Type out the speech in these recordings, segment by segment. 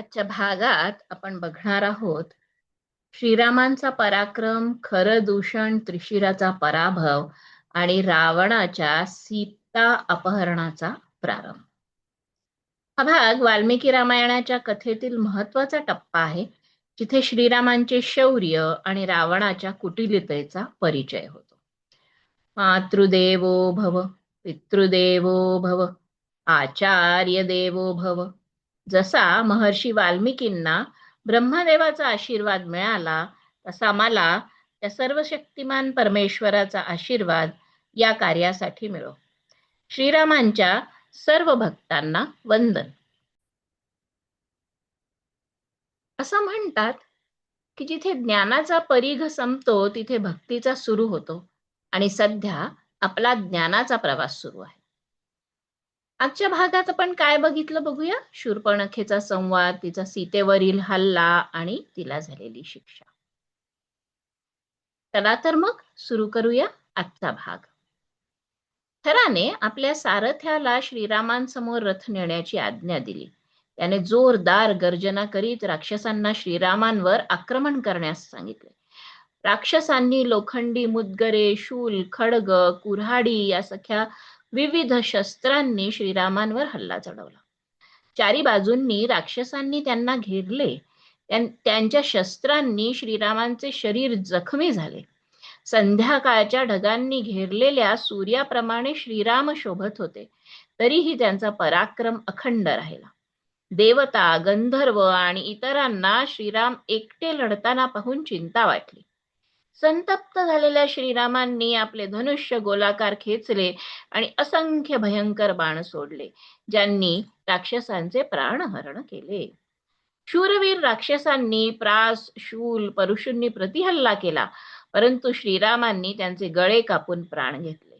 आजच्या भागात आपण बघणार आहोत श्रीरामांचा पराक्रम खरं दूषण त्रिशिराचा पराभव आणि रावणाच्या सीता अपहरणाचा प्रारंभ. हा भाग वाल्मिकी रामायणाच्या कथेतील महत्त्वाचा टप्पा आहे जिथे श्रीरामांचे शौर्य आणि रावणाच्या कुटिलतेचा परिचय होतो. मातृदेवो भव पितृदेवो भव आचार्य देवो भव जसा महर्षी वाल्मिकींना ब्रह्मदेवाचा आशीर्वाद मिळाला तसा मला त्या सर्व शक्तिमान परमेश्वराचा आशीर्वाद या कार्यासाठी मिळो. श्रीरामांच्या सर्व भक्तांना वंदन. असं म्हणतात की जिथे ज्ञानाचा परिघ संपतो तिथे भक्तीचा सुरू होतो आणि सध्या आपला ज्ञानाचा प्रवास सुरू आहे. आजच्या भागात आपण काय बघितलं बघूया? शूरपणखेचा संवाद तिचा सीतेवरील हल्ला आणि तिला झालेली शिक्षा. चला तर मग सुरू करूया आजचा भाग. थराने आपल्या सारथ्याला श्रीरामांसमोर रथ नेण्याची आज्ञा दिली. त्याने जोरदार गर्जना करीत राक्षसांना श्रीरामांवर आक्रमण करण्यास सांगितले. राक्षसांनी लोखंडी मुदगरे शूल खडग कुऱ्हाडी या सख्या विविध शस्त्रांनी श्रीरामांवर हल्ला चढवला. चारी बाजूंनी राक्षसांनी त्यांना घेरले. त्यांच्या शस्त्रांनी श्रीरामांचे शरीर जखमी झाले. संध्याकाळच्या ढगांनी घेरलेल्या सूर्याप्रमाणे श्रीराम शोभत होते. तरीही त्यांचा पराक्रम अखंड राहिला. देवता गंधर्व आणि इतरांना श्रीराम एकटे लढताना पाहून चिंता वाटली. संतप्त झालेल्या श्रीरामांनी आपले धनुष्य गोलाकार खेचले आणि असंख्य भयंकर बाण सोडले ज्यांनी राक्षसांचे प्राणहरण केले. शूरवीर राक्षसांनी प्रास शूल परुषूंनी प्रतिहल्ला केला परंतु श्रीरामांनी त्यांचे गळे कापून प्राण घेतले.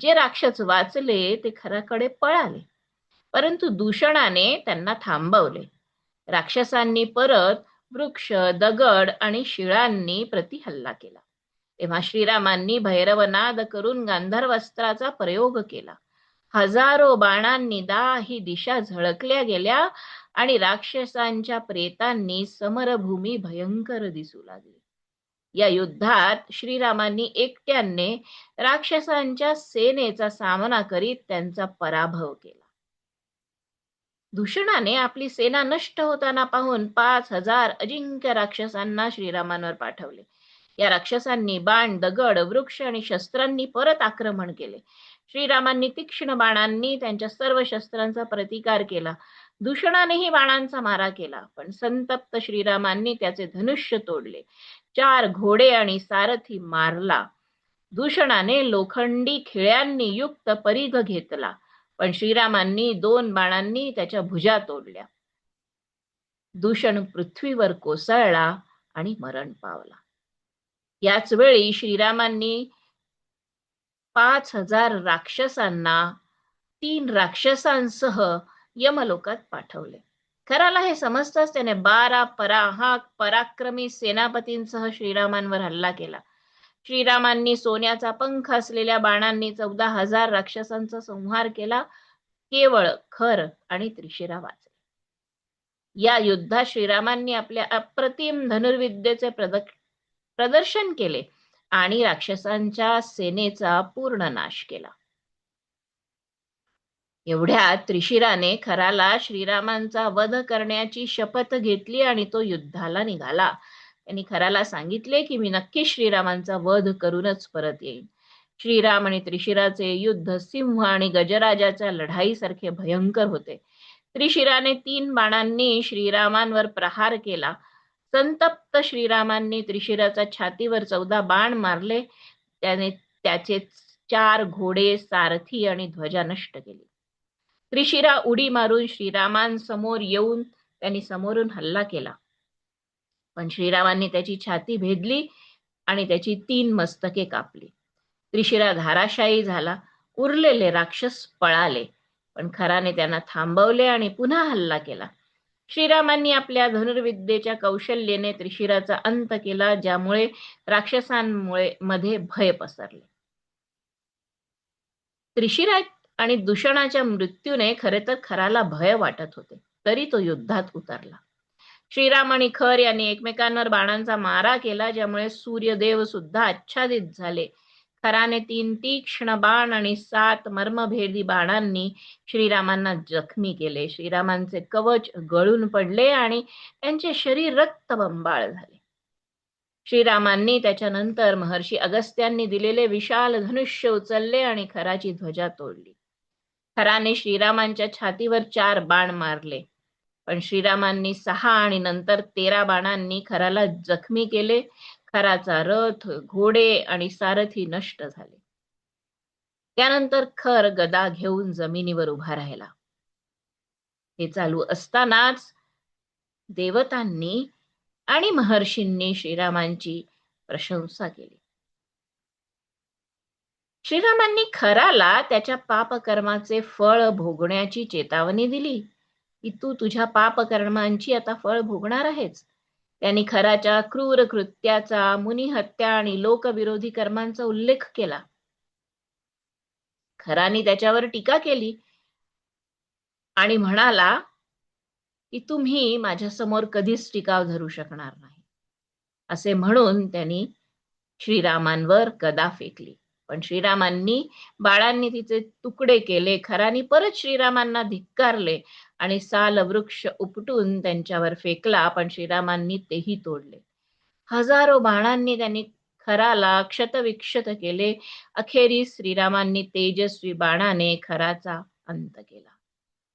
जे राक्षस वाचले ते खराकडे पळाले परंतु दूषणाने त्यांना थांबवले. राक्षसांनी परत वृक्ष दगड आणि शिळांनी प्रतिहल्ला केला. तेव्हा श्रीरामांनी भैरवनाद करून गांधर्वस्त्राचा प्रयोग केला. हजारो बाणांनी दाही दिशा झळकल्या गेल्या आणि राक्षसांच्या प्रेतांनी समरभूमी भयंकर दिसू लागली. या युद्धात श्रीरामांनी एकट्याने राक्षसांच्या सेनेचा सामना करीत त्यांचा पराभव केला. दूषणाने आपली सेना नष्ट होताना पाहून पाच हजार अजिंक्य राक्षसांना श्रीरामांवर पाठवले. या राक्षसांनी बाण दगड वृक्ष आणि शस्त्रांनी परत आक्रमण केले. श्रीरामांनी तीक्ष्ण बाणांनी त्यांच्या सर्व शस्त्रांचा प्रतिकार केला. दूषणानेही बाणांचा मारा केला पण संतप्त श्रीरामांनी त्याचे धनुष्य तोडले. चार घोडे आणि सारथी मारला. दूषणाने लोखंडी खिळ्यांनी युक्त परिघ घेतला. पण श्रीरामांनी दोन बाणांनी त्याच्या भुजा तोडल्या. दूषण पृथ्वीवर कोसळला आणि मरण पावला. याच वेळी श्रीरामांनी पाच हजार राक्षसांना तीन राक्षसांसह यमलोकात पाठवले. खराला हे समजताच त्याने बारा पराहाक पराक्रमी सेनापतींसह श्रीरामांवर हल्ला केला. श्रीरामांनी सोन्याचा पंख असलेल्या बाणांनी चौदा हजार राक्षसांचा संहार केला. केवळ खर आणि त्रिशिरा वाचले. या युद्धात श्रीरामांनी आपल्या अप्रतिम धनुर्विद्येचे प्रदर्शन केले आणि राक्षसांच्या सेनेचा पूर्ण नाश केला. एवढ्या त्रिशिराने खराला श्रीरामांचा वध करण्याची शपथ घेतली आणि तो युद्धाला निघाला. त्यांनी खराला सांगितले की मी नक्की श्रीरामांचा वध करूनच परत येईन. श्रीराम आणि त्रिशिराचे युद्ध सिंह आणि गजराजाच्या लढाईसारखे भयंकर होते. त्रिशिराने तीन बाणांनी श्रीरामांवर प्रहार केला. संतप्त श्रीरामांनी त्रिशिराचा छातीवर चौदा बाण मारले. त्याने त्याचे चार घोडे सारथी आणि ध्वजा नष्ट केली. त्रिशिरा उडी मारून श्रीरामांसमोर येऊन त्यांनी समोरून हल्ला केला. पण श्रीरामांनी त्याची छाती भेदली आणि त्याची तीन मस्तके कापली. त्रिशिरा धाराशायी झाला. उरलेले राक्षस पळाले. पण खराने त्यांना थांबवले आणि पुन्हा हल्ला केला. श्रीरामांनी आपल्या धनुर्विद्येच्या कौशल्येने त्रिशिराचा अंत केला ज्यामुळे राक्षसांमुळे मध्ये भय पसरले. त्रिशिरा आणि दूषणाच्या मृत्यूने खरे तर खराला भय वाटत होते. तरी तो युद्धात उतरला. श्रीराम आणि खर यांनी एकमेकांवर बाणांचा मारा केला ज्यामुळे सूर्यदेव सुद्धा आच्छादित झाले. खराने तीन तीक्ष्ण बाण आणि सात मर्मभेदी बाणांनी श्रीरामांना जखमी केले. श्रीरामांचे कवच गळून पडले आणि त्यांचे शरीर रक्तबंबाळ झाले. श्रीरामांनी त्याच्यानंतर महर्षी अगस्त्यांनी दिलेले विशाल धनुष्य उचलले आणि खराची ध्वजा तोडली. खराने श्रीरामांच्या छातीवर चार बाण मारले. पण श्रीरामांनी सहा आणि नंतर तेरा बाणांनी खराला जखमी केले. खराचा रथ घोडे आणि सारथी नष्ट झाले. त्यानंतर खर गदा घेऊन जमिनीवर उभा राहिला. हे चालू असतानाच देवतांनी आणि महर्षींनी श्रीरामांची प्रशंसा केली. श्रीरामांनी खराला त्याच्या पापकर्माचे फळ भोगण्याची चेतावणी दिली. की तू तुझ्या पापकर्मांची आता फळ भोगणार आहेस. त्यांनी खराच्या क्रूर कृत्याचा मुनिहत्या आणि लोकविरोधी कर्मांचा उल्लेख केला. खरानी त्याच्यावर टीका केली आणि म्हणाला की तुम्ही माझ्यासमोर कधीच टिकाव धरू शकणार नाही. असे म्हणून त्यांनी श्रीरामांवर गदा फेकली. पण श्रीरामांनी बाळांनी तिचे तुकडे केले. खरानी परत श्रीरामांना धिक्कारले. आणि साल वृक्ष उपटून त्यांच्यावर फेकला पण श्रीरामांनी तेही तोडले. हजारो बाणांनी त्यांनी खराला क्षतविक्षत केले. अखेरीस श्रीरामांनी तेजस्वी बाणाने खराचा अंत केला.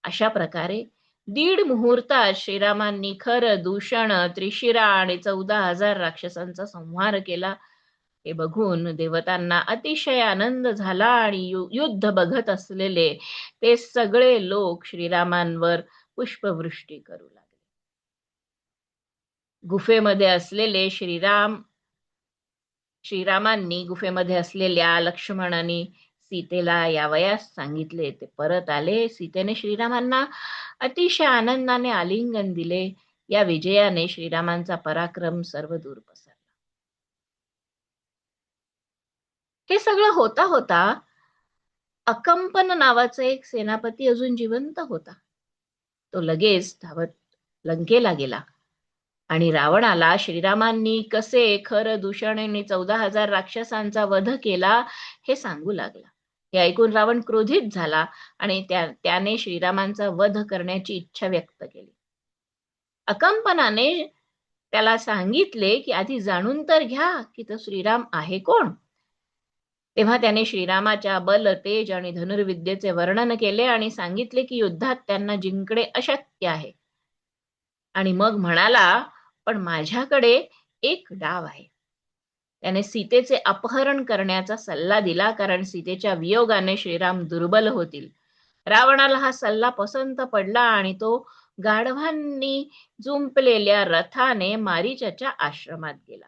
अशा प्रकारे दीड मुहूर्तात श्रीरामांनी खर दूषण त्रिशिरा आणि चौदा हजार राक्षसांचा संहार केला. हे बघून देवतांना अतिशय आनंद झाला आणि युद्ध बघत असलेले ते सगळे लोक श्रीरामांवर पुष्पवृष्टी करू लागले. गुफेमध्ये असलेले श्रीराम श्रीरामांनी गुफेमध्ये असलेल्या लक्ष्मणाने सीतेला यावयास सांगितले. ते परत आले. सीतेने श्रीरामांना अतिशय आनंदाने आलिंगन दिले. या विजयाने श्रीरामांचा पराक्रम सर्व दूर पसरला. हे सगळं होता होता अकंपन नावाचा एक सेनापती अजून जिवंत होता. तो लगेच धावत लंकेला गेला आणि रावणाला श्रीरामांनी कसे खर दूषण चौदा हजार राक्षसांचा वध केला हे सांगू लागला. हे ऐकून रावण क्रोधित झाला आणि त्या त्याने श्रीरामांचा वध करण्याची इच्छा व्यक्त केली. अकंपनाने त्याला सांगितले की आधी जाणून तर घ्या की तो श्रीराम आहे कोण? तेव्हा त्याने श्रीरामाच्या बल तेज आणि धनुर्विद्येचे वर्णन केले आणि सांगितले की युद्धात त्यांना जिंकणे अशक्य आहे. आणि मग म्हणाला पण माझ्याकडे एक डाव आहे. त्याने सीतेचे अपहरण करण्याचा सल्ला दिला कारण सीतेच्या वियोगाने श्रीराम दुर्बल होतील. रावणाला हा सल्ला पसंत पडला आणि तो गाढवांनी जुंपलेल्या रथाने मारीच्याच्या आश्रमात गेला.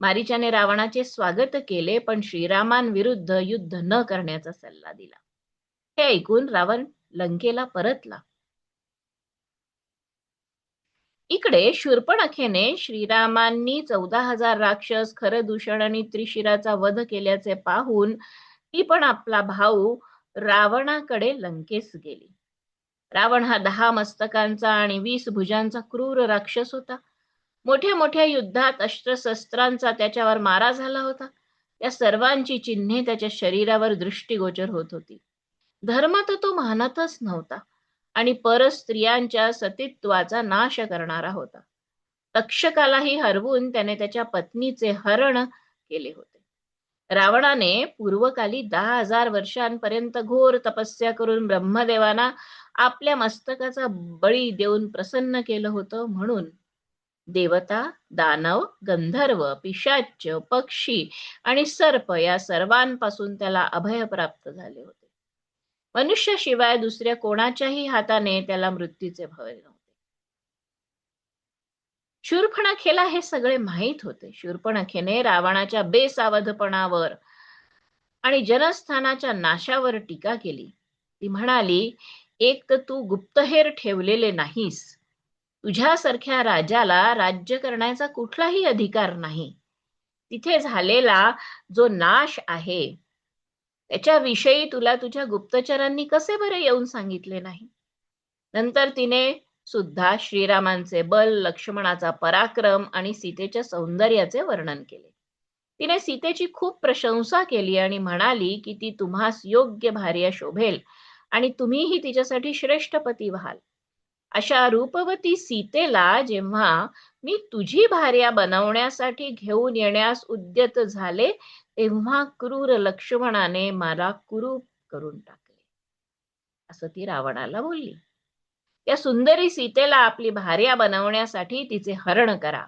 मारीच्याने रावणाचे स्वागत केले पण श्रीरामांविरुद्ध युद्ध न करण्याचा सल्ला दिला. हे ऐकून रावण लंकेला परतला. इकडे शूर्पणखेने श्रीरामांनी चौदा हजार राक्षस खरदूषण आणि त्रिशिराचा वध केल्याचे पाहून ती पण आपला भाऊ रावणाकडे लंकेस गेली. रावण हा दहा मस्तकांचा आणि वीस भुजांचा क्रूर राक्षस होता. मोठ्या मोठ्या युद्धात अस्त्रशस्त्रांचा त्याच्यावर मारा झाला होता. त्या सर्वांची चिन्हे त्याच्या शरीरावर दृष्टीगोचर होत होती. धर्म तर तो मानतच नव्हता आणि पर स्त्रियांच्या सतीत्वाचा नाश करणारा होता. तक्षकालाही हरवून त्याने त्याच्या पत्नीचे हरण केले होते. रावणाने पूर्वकाली दहा हजार वर्षांपर्यंत घोर तपस्या करून ब्रह्मदेवांना आपल्या मस्तकाचा बळी देऊन प्रसन्न केलं होतं म्हणून देवता दानव गंधर्व पिशाच पक्षी आणि सर्प या सर्वांपासून त्याला अभय प्राप्त झाले होते. मनुष्याशिवाय दुसऱ्या कोणाच्याही हाताने त्याला मृत्यूचे भय नव्हते. शूरपणाखेला हे सगळे माहीत होते. शूरपणाखेने रावणाच्या बेसावधपणावर आणि जनस्थानाच्या नाशावर टीका केली. ती म्हणाली एक तर तू गुप्तहेर ठेवलेले नाहीस. तुझ्यासारख्या राजाला राज्य करण्याचा कुठलाही अधिकार नाही. तिथे झालेला जो नाश आहे त्याच्याविषयी तुला तुझ्या गुप्तचरांनी कसे बरे येऊन सांगितले नाही? नंतर तिने सुद्धा श्रीरामांचे बल लक्ष्मणाचा पराक्रम आणि सीतेच्या सौंदर्याचे वर्णन केले. तिने सीतेची खूप प्रशंसा केली आणि म्हणाली की ती तुम्हास योग्य भार्या शोभेल आणि तुम्हीही तिच्यासाठी श्रेष्ठ पती व्हाल. अशा रूपवती सीतेला जेव्हा मी तुझी भार्या बनवण्यासाठी घेऊन येण्यास उद्यत झाले तेव्हा क्रूर लक्ष्मणाने मला कुरूप करून टाकले. असं ती रावणाला बोलली. त्या सुंदरी सीतेला आपली भार्या बनवण्यासाठी तिचे हरण करा.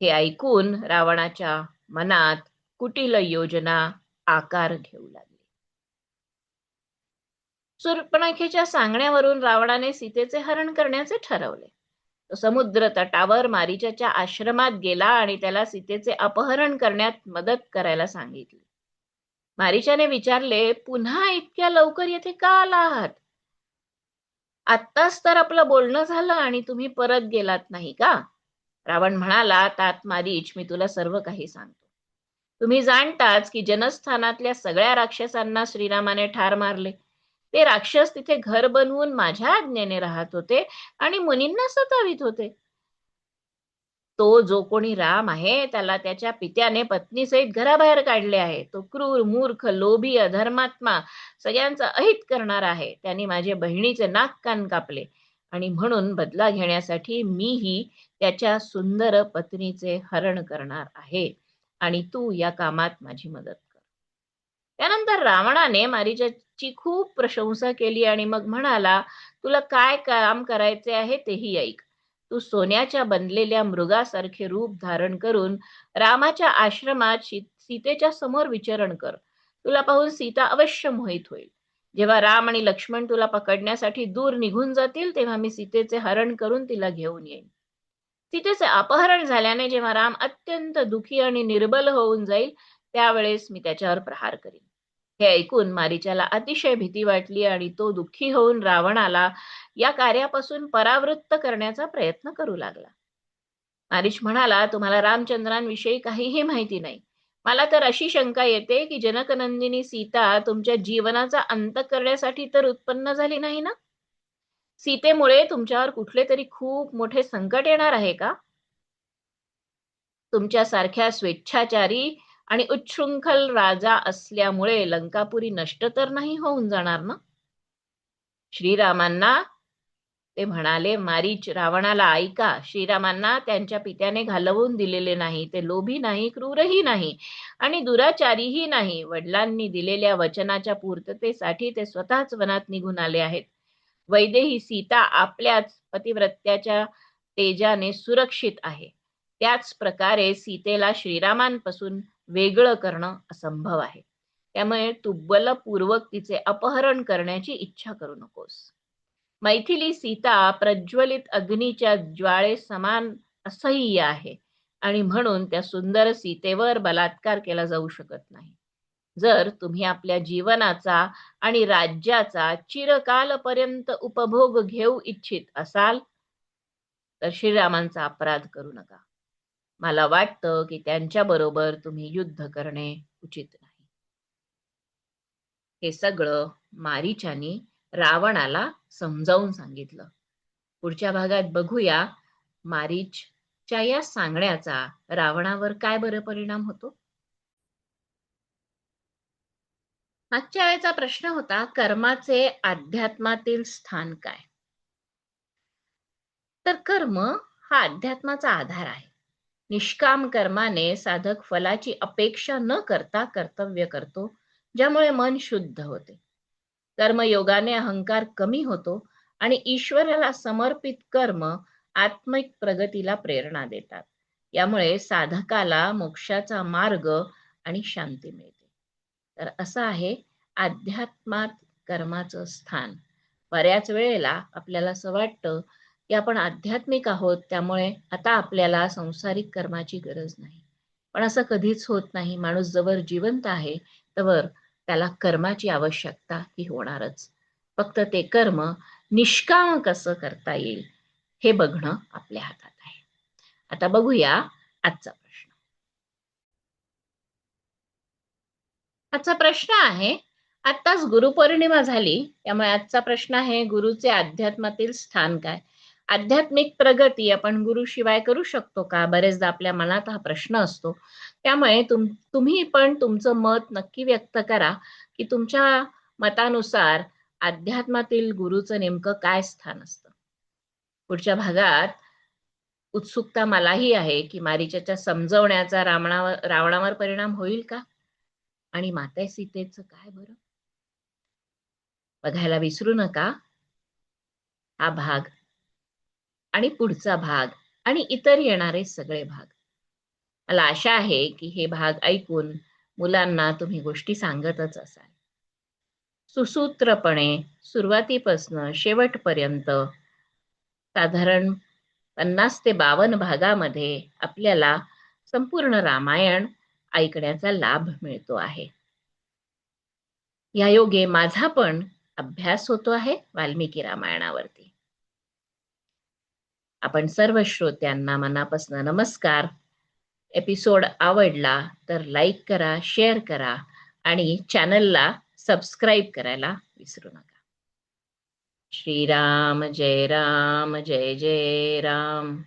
हे ऐकून रावणाच्या मनात कुटील योजना आकार घेऊ लागली. सुर्पणखेच्या सांगण्यावरून रावणाने सीतेचे हरण करण्याचे ठरवले. तो समुद्र तटावर मारीच्या आश्रमात गेला आणि त्याला सीतेचे अपहरण करण्यात मदत करायला सांगितली. मारिचाने विचारले पुन्हा इतक्या लवकर येथे का आला आहात? आत्ताच तर आपलं बोलणं झालं आणि तुम्ही परत गेलात नाही का? रावण म्हणाला तात मारीच मी तुला सर्व काही सांगतो. तुम्ही जाणताच की जनस्थानातल्या सगळ्या राक्षसांना श्रीरामाने ठार मारले. ते राक्षस तिथे घर बनवून माझ्या आज्ञेने राहत होते आणि मुनींना सतावित होते. तो जो कोणी राम आहे त्याला त्याच्या पित्याने पत्नीसहित घराबाहेर काढले आहे. तो क्रूर मूर्ख लोभी अधर्मात्मा सगळ्यांचा अहित करणार आहे. त्याने माझे बहिणीचे नाक कान कापले आणि म्हणून बदला घेण्यासाठी मीही त्याच्या सुंदर पत्नीचे हरण करणार आहे आणि तू या कामात माझी मदत त्यानंतर रावणाने मारीच्याची खूप प्रशंसा केली आणि मग म्हणाला तुला काय काम करायचे आहे तेही ऐक. तू सोन्याच्या बनलेल्या मृगासारखे रूप धारण करून रामाच्या आश्रमात सीतेच्या समोर विचरण कर. तुला पाहून सीता अवश्य मोहित होईल. जेव्हा राम आणि लक्ष्मण तुला पकडण्यासाठी दूर निघून जातील तेव्हा मी सीतेचे हरण करून तिला घेऊन येईन. सीतेचे अपहरण झाल्याने जेव्हा राम अत्यंत दुखी आणि निर्बल होऊन जाईल त्यावेळेस मी त्याच्यावर प्रहार करीन. हे ऐकून मारीच्याला अतिशय भीती वाटली आणि तो दुःखी होऊन रावणाला या कार्यापासून परावृत्त करण्याचा प्रयत्न करू लागला. मारीच म्हणाला तुम्हाला रामचंद्रांविषयी काहीही माहिती नाही. मला तर अशी शंका येते की जनकनंदिनी सीता तुमच्या जीवनाचा अंत करण्यासाठी तर उत्पन्न झाली नाही ना? सीतेमुळे तुमच्यावर कुठले तरी खूप मोठे संकट येणार आहे का? तुमच्या सारख्या स्वेच्छाचारी आणि उच्छृंखल राजा असल्यामुळे लंकापुरी नष्ट तर नाही होऊन जाणार ना? श्रीरामांना ते म्हणाले मारीच रावणाला ऐका. श्रीरामांना त्यांच्या पित्याने घालवून दिलेले नाही. ते लोभी नाही क्रूरही नाही आणि दुराचारीही नाही. वडिलांनी दिलेल्या वचनाच्या पूर्ततेसाठी ते स्वतःच वनात निघून आले आहेत. वैदेही सीता आपल्याच पतिव्रत्याच्या तेजाने सुरक्षित आहे. त्याच प्रकारे सीतेला श्रीरामांपासून वेगळं करणं असंभव आहे. त्यामुळे तू बलपूर्वक तिचे अपहरण करण्याची इच्छा करू नकोस. मैथिली सीता प्रज्वलित अग्नीच्या ज्वाळे समान असह्य आहे आणि म्हणून त्या सुंदर सीतेवर बलात्कार केला जाऊ शकत नाही. जर तुम्ही आपल्या जीवनाचा आणि राज्याचा चिरकालपर्यंत उपभोग घेऊ इच्छित असाल तर श्रीरामांचा अपराध करू नका. मला वाटतं की त्यांच्या बरोबर तुम्ही युद्ध करणे उचित नाही. हे सगळं मारीच्यानी रावणाला समजावून सांगितलं. पुढच्या भागात बघूया मारीचच्या या सांगण्याचा रावणावर काय बरं परिणाम होतो? मागच्या वेळेचा प्रश्न होता कर्माचे अध्यात्मातील स्थान काय? तर कर्म हा अध्यात्माचा आधार आहे. निष्काम कर्माने साधक फलाची अपेक्षा न करता कर्तव्य करतो ज्यामुळे मन शुद्ध होते. कर्मयोगाने अहंकार कमी होतो आणि ईश्वराला समर्पित कर्म आत्मिक प्रगतीला प्रेरणा देतात. यामुळे साधकाला मोक्षाचा मार्ग आणि शांती मिळते. तर असं आहे अध्यात्मात कर्माचं स्थान. बऱ्याच वेळेला आपल्याला असं वाटतं की आपण आध्यात्मिक आहोत त्यामुळे आता आपल्याला संसारिक कर्माची गरज नाही. पण असं कधीच होत नाही. माणूस जवळ जिवंत आहे तवर त्याला कर्माची आवश्यकता ही होणारच. फक्त ते कर्म निष्काम कसं करता येईल हे बघणं आपल्या हातात आहे. आता बघूया आजचा प्रश्न. आजचा प्रश्न आहे आत्ताच गुरुपौर्णिमा झाली त्यामुळे आजचा प्रश्न आहे गुरुचे अध्यात्मातील स्थान काय? आध्यात्मिक प्रगती आपण गुरुशिवाय करू शकतो का? बरेचदा आपल्या मनात हा प्रश्न असतो. त्यामुळे तुम तुम्ही पण तुमचं मत नक्की व्यक्त करा की तुमच्या मतानुसार अध्यात्मातील गुरुचं नेमकं काय स्थान असतं? पुढच्या भागात उत्सुकता मलाही आहे की मारीच्याच्या समजवण्याचा रावणावर रावणावर परिणाम होईल का? आणि माता सीतेचं काय बरं? बघायला विसरू नका. हा भाग आणि पुढचा भाग आणि इतर येणारे सगळे भाग. मला आशा आहे की हे भाग ऐकून मुलांना तुम्ही गोष्टी सांगतच असाल. सुसूत्रपणे सुरुवातीपासनं शेवटपर्यंत साधारण पन्नास ते बावन्न भागामध्ये आपल्याला संपूर्ण रामायण ऐकण्याचा लाभ मिळतो आहे. या योगे माझा पण अभ्यास होतो आहे वाल्मिकी रामायणावरती. आपण सर्व श्रोत्यांना मनापासून नमस्कार. एपिसोड आवडला तर लाईक करा शेअर करा आणि चॅनलला सबस्क्राईब करायला विसरू नका. श्रीराम जय राम जय जय राम.